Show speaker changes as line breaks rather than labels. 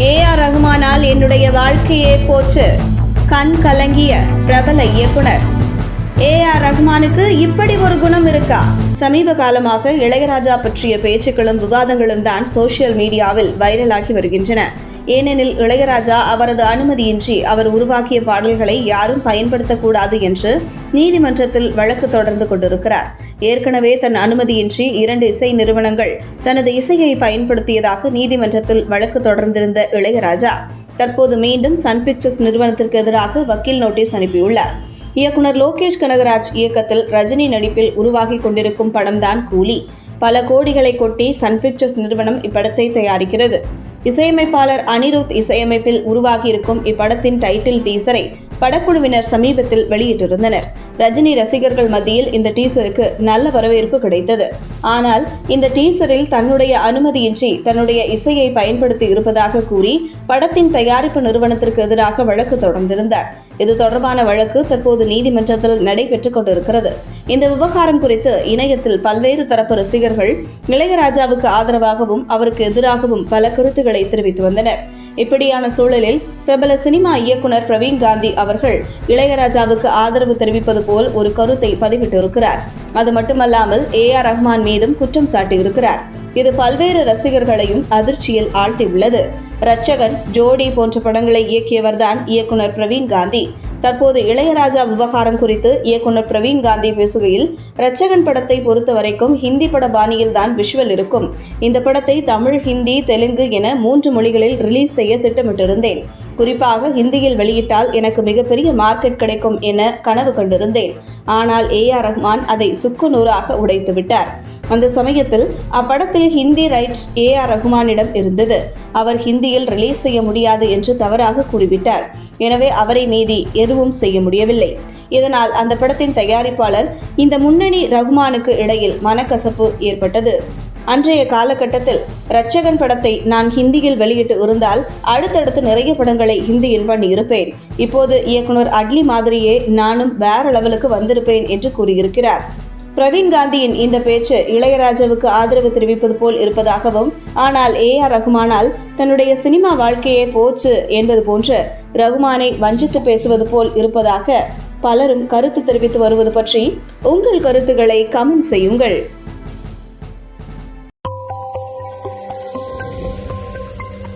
A R ரகுமானால் என்னுடைய வாழ்க்கையே போச்சு. கண் கலங்கிய பிரபல இயக்குனர். ஏ ஆர் ரஹ்மானுக்கு இப்படி ஒரு குணம் இருக்கா? சமீப காலமாக இளையராஜா பற்றிய பேச்சுக்களும் விவாதங்களும் தான் சோசியல் மீடியாவில் வைரலாகி வருகின்றன. ஏனெனில் இளையராஜா அவரது அனுமதியின்றி அவர் உருவாக்கிய பாடல்களை யாரும் பயன்படுத்தக்கூடாது என்று நீதிமன்றத்தில் வழக்கு தொடர்ந்து கொண்டிருக்கிறார். ஏற்கனவே தன் அனுமதியின்றி இரண்டு இசை நிறுவனங்கள் தனது இசையை பயன்படுத்தியதாக நீதிமன்றத்தில் வழக்கு தொடர்ந்திருந்த இளையராஜா தற்போது மீண்டும் சன் பிக்சர்ஸ் நிறுவனத்திற்கு எதிராக வக்கீல் நோட்டீஸ் அனுப்பியுள்ளார். இயக்குனர் லோகேஷ் கனகராஜ் இயக்கத்தில் ரஜினி நடிப்பில் உருவாகி கொண்டிருக்கும் படம்தான் கூலி. பல கோடிகளை கொட்டி சன் பிக்சர்ஸ் நிறுவனம் இப்படத்தை தயாரிக்கிறது. இசையமைப்பாளர் அனிருத் இசையமைப்பில் உருவாகியிருக்கும் இப்படத்தின் டைட்டில் டீசரை படக்குழுவினர் சமீபத்தில் வெளியிட்டிருந்தனர். ரஜினி ரசிகர்கள் மத்தியில் இந்த டீசருக்கு நல்ல வரவேற்பு கிடைத்தது. ஆனால் இந்த டீசரில் தன்னுடைய அனுமதியின்றி தன்னுடைய இசையை பயன்படுத்தி இருப்பதாக கூறி படத்தின் தயாரிப்பு நிறுவனத்திற்கு எதிராக வழக்கு தொடர்ந்திருந்தார். இது தொடர்பான வழக்கு தற்போது நீதிமன்றத்தில் நடைபெற்றுக் கொண்டிருக்கிறது. இந்த விவகாரம் குறித்து இணையத்தில் பல்வேறு தரப்பு ரசிகர்கள் இளையராஜாவுக்கு ஆதரவாகவும் அவருக்கு எதிராகவும் பல கருத்துக்களை தெரிவித்து வந்தனர். இப்படியான சூழலில் பிரபல சினிமா இயக்குனர் பிரவீன் காந்தி அவர்கள் இளையராஜாவுக்கு ஆதரவு தெரிவிப்பது போல் ஒரு கருத்தை பதிவிட்டிருக்கிறார். அது மட்டுமல்லாமல் ஏ ஆர் ரஹ்மான் மீதும் குற்றம் சாட்டியிருக்கிறார். இது பல்வேறு ரசிகர்களையும் அதிர்ச்சியில் ஆழ்த்தியுள்ளது. ரட்சகன் ஜோடி போன்ற படங்களை இயக்கியவர்தான் இயக்குனர் பிரவீன் காந்தி. தற்போது இளையராஜா விவகாரம் குறித்து இயக்குனர் பிரவீன் காந்தி பேசுகையில் ரட்சகன் படத்தை பொறுத்த வரைக்கும் ஹிந்தி பட பாணியில் தான் விஷுவல் இருக்கும். இந்த படத்தை தமிழ் ஹிந்தி தெலுங்கு என மூன்று மொழிகளில் ரிலீஸ் செய்ய திட்டமிட்டிருந்தேன். குறிப்பாக ஹிந்தியில் வெளியிட்டால் எனக்கு மிகப்பெரிய மார்க்கெட் கிடைக்கும் என கனவு கண்டிருந்தேன். ஆனால் ஏ ஆர் ரஹ்மான் அதை சுக்கு நூறாக உடைத்து விட்டார். அந்த சமயத்தில் அப்படத்தில் ஹிந்தி ரைட்ஸ் ஏ ஆர் ரஹ்மானிடம் இருந்தது. அவர் ஹிந்தியில் ரிலீஸ் செய்ய முடியாது என்று தவறாக கூறிவிட்டார் எனவே அவரை மீதி எதுவும் செய்ய முடியவில்லை. இதனால் அந்த படத்தின் தயாரிப்பாளர் இந்த முன்னணி ரகுமானுக்கு இடையில் மனக்கசப்பு ஏற்பட்டது. அன்றைய காலகட்டத்தில் ரட்சகன் படத்தை நான் ஹிந்தியில் வெளியிட்டு இருந்தால் அடுத்தடுத்து நிறைய படங்களை ஹிந்தியில் பண்ணியிருப்பேன் இப்போது இயக்குனர் அட்லி மாதிரியே நானும் வேற லெவலுக்கு வந்திருப்பேன் என்று கூறியிருக்கிறார். பிரவீன் காந்தியின் இந்த பேச்சு இளையராஜாவுக்கு ஆதரவு தெரிவிப்பது போல் இருப்பதாகவும் ஆனால் ஏ ஆர் ரகுமானால் தன்னுடைய சினிமா வாழ்க்கையே போச்சு என்பது போன்று ரகுமானை வஞ்சித்து பேசுவது போல் இருப்பதாக பலரும் கருத்து தெரிவித்து வருவது பற்றி உங்கள் கருத்துக்களை கமெண்ட் செய்யுங்கள்.